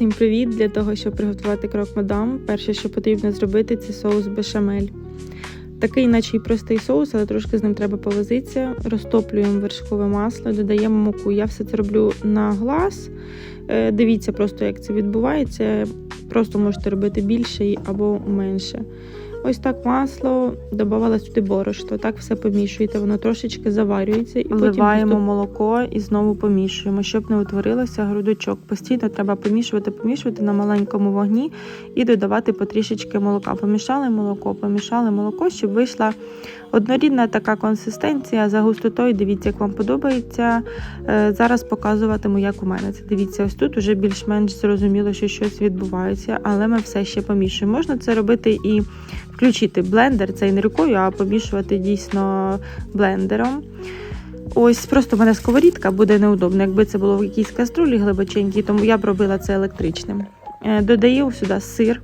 Усім привіт! Для того, щоб приготувати крок мадам, перше, що потрібно зробити, це соус бешамель. Такий, наче й простий соус, але трошки з ним треба повозитися. Розтоплюємо вершкове масло, додаємо муку. Я все це роблю на глаз. Е, Дивіться просто, як це відбувається. Просто можете робити більше або менше. Ось так масло, додавала сюди борошно. Так все помішуєте, воно трошечки заварюється і Вливаємо потім молоко і знову помішуємо, щоб не утворилося грудочок. Постійно треба помішувати, помішувати на маленькому вогні і додавати потрішечки молока. Помішали молоко, помішали молоко, щоб вийшла однорідна така консистенція за густотою. Дивіться, як вам подобається. Е, Зараз показуватиму, як у мене це. Дивіться, ось тут вже більш-менш зрозуміло, що щось відбувається, але ми все ще помішуємо. Можна це робити і включити блендер, це не рукою, а помішувати дійсно блендером. Ось просто в мене сковорідка буде неудобно, якби це було в якійсь каструлі глибоченькій, тому я б робила це електричним. Е, Додаю сюди сир,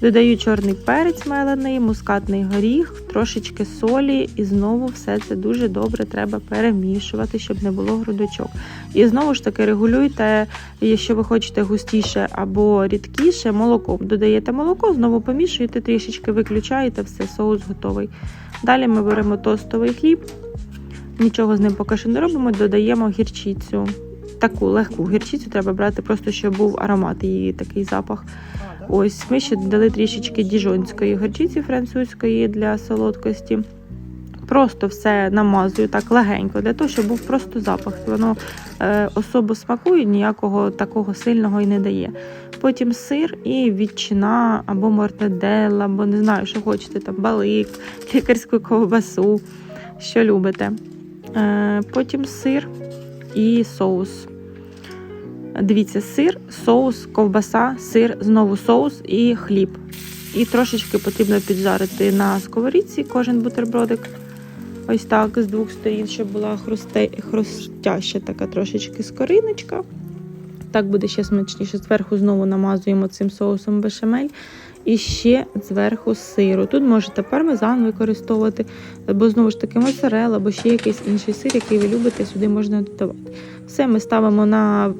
додаю чорний перець мелений, мускатний горіх, трошечки солі, і знову все це дуже добре треба перемішувати, щоб не було грудочок. І знову ж таки регулюйте, якщо ви хочете густіше або рідкіше, молоком. Додаєте молоко, знову помішуєте трішечки, виключаєте, все, соус готовий. Далі ми беремо тостовий хліб. Нічого з ним поки що не робимо, додаємо гірчицю. Таку легку гірчицю треба брати, просто щоб був аромат її такий запах. Ось ми ще додали трішечки діжонської гірчиці французької для солодкості. Просто все намазую так легенько, для того, щоб був просто запах. Воно е, особо смакує, ніякого такого сильного і не дає. Потім сир і ветчина або мортаделла, або не знаю, що хочете, там балик, лікарську ковбасу, що любите. Е, потім сир і соус. Дивіться, сир, соус, ковбаса, сир, знову соус і хліб. І трошечки потрібно піджарити на сковорідці кожен бутербродик. Ось так з двох сторін, щоб була хрусте, хрустяща така трошечки скориночка. Так буде ще смачніше. Зверху знову намазуємо цим соусом бешамель. І ще зверху сиру. Тут можете пармезан використовувати, або знову ж таки моцарелла, або ще якийсь інший сир, який ви любите, сюди можна додавати. Все ми ставимо на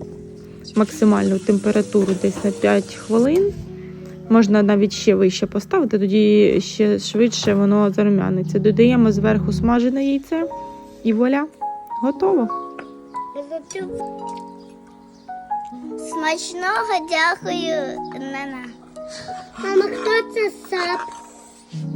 максимальну температуру десь на 5 хвилин. Можна навіть ще вище поставити, тоді ще швидше воно зарум'яниться. Додаємо зверху смажене яйце і вуаля, готово. Смачного дякую, Нана. Мама, хто це сап?